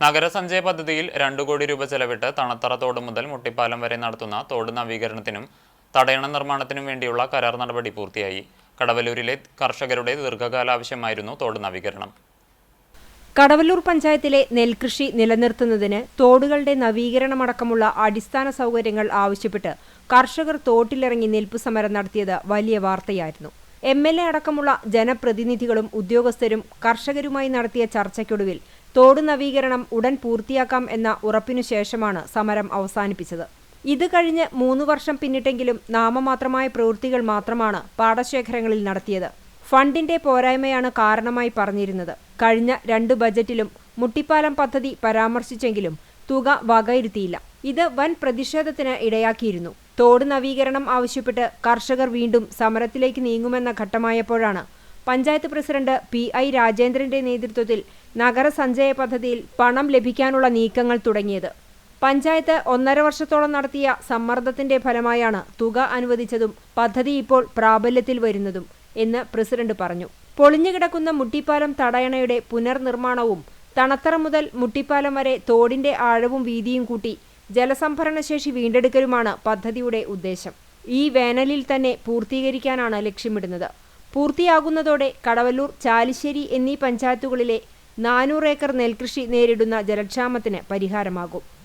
നഗരസഞ്ചയ പദ്ധതിയിൽ രണ്ടു കോടി രൂപ ചെലവിട്ട് തണത്തറ തോട് മുതൽ മുട്ടിപ്പാലം വരെ നടത്തുന്ന തോട് നവീകരണത്തിനും തടയണ നിർമ്മാണത്തിനും വേണ്ടിയുള്ള കരാർ നടപടി പൂർത്തിയായി. കടവലൂരിലെ കർഷകരുടെ ദീർഘകാല ആവശ്യമായിരുന്നു തോട് നവീകരണം. കടവല്ലൂർ പഞ്ചായത്തിലെ നെൽകൃഷി നിലനിർത്തുന്നതിന് തോടുകളുടെ നവീകരണമടക്കമുള്ള അടിസ്ഥാന സൗകര്യങ്ങൾ ആവശ്യപ്പെട്ട് കർഷകർ തോട്ടിലിറങ്ങി നെൽപ്പ് സമരം നടത്തിയത് വലിയ വാർത്തയായിരുന്നു. എം എൽ എ അടക്കമുള്ള ജനപ്രതിനിധികളും ഉദ്യോഗസ്ഥരും കർഷകരുമായി നടത്തിയ ചർച്ചയ്ക്കൊടുവിൽ തോട് നവീകരണം ഉടൻ പൂർത്തിയാക്കാം എന്ന ഉറപ്പിനു ശേഷമാണ് സമരം അവസാനിപ്പിച്ചത്. ഇത് കഴിഞ്ഞ് മൂന്ന് വർഷം പിന്നിട്ടെങ്കിലും നാമമാത്രമായ പ്രവൃത്തികൾ മാത്രമാണ് പാടശേഖരങ്ങളിൽ നടത്തിയത്. ഫണ്ടിന്റെ പോരായ്മയാണ് കാരണമായി പറഞ്ഞിരുന്നത്. കഴിഞ്ഞ രണ്ട് ബജറ്റിലും മുട്ടിപ്പാലം പദ്ധതി പരാമർശിച്ചെങ്കിലും തുക വകയിരുത്തിയില്ല. ഇത് വൻ പ്രതിഷേധത്തിന് ഇടയാക്കിയിരുന്നു. തോട് നവീകരണം ആവശ്യപ്പെട്ട് കർഷകർ വീണ്ടും സമരത്തിലേക്ക് നീങ്ങുമെന്ന ഘട്ടമായപ്പോഴാണ് പഞ്ചായത്ത് പ്രസിഡന്റ് പി ഐ രാജേന്ദ്രന്റെ നേതൃത്വത്തിൽ നഗരസഞ്ചയ പദ്ധതിയിൽ പണം ലഭിക്കാനുള്ള നീക്കങ്ങൾ തുടങ്ങിയത്. പഞ്ചായത്ത് ഒന്നര വർഷത്തോളം നടത്തിയ സമ്മർദ്ദത്തിന്റെ ഫലമായാണ് തുക അനുവദിച്ചതും പദ്ധതി ഇപ്പോൾ പ്രാബല്യത്തിൽ വരുന്നതും എന്ന് പ്രസിഡന്റ് പറഞ്ഞു. പൊളിഞ്ഞുകിടക്കുന്ന മുട്ടിപ്പാലം തടയണയുടെ പുനർനിർമ്മാണവും തണത്തറ മുതൽ മുട്ടിപ്പാലം വരെ തോടിന്റെ ആഴവും വീതിയും കൂട്ടി ജലസംഭരണശേഷി വീണ്ടെടുക്കലുമാണ് പദ്ധതിയുടെ ഉദ്ദേശം. ഈ വേനലിൽ തന്നെ പൂർത്തീകരിക്കാനാണ് ലക്ഷ്യമിടുന്നത്. പൂർത്തിയാകുന്നതോടെ കടവല്ലൂർ ചാലിശ്ശേരി എന്നീ പഞ്ചായത്തുകളിലെ നാനൂറ് ഏക്കർ നെൽകൃഷി നേരിടുന്ന ജലക്ഷാമത്തിന് പരിഹാരമാകും.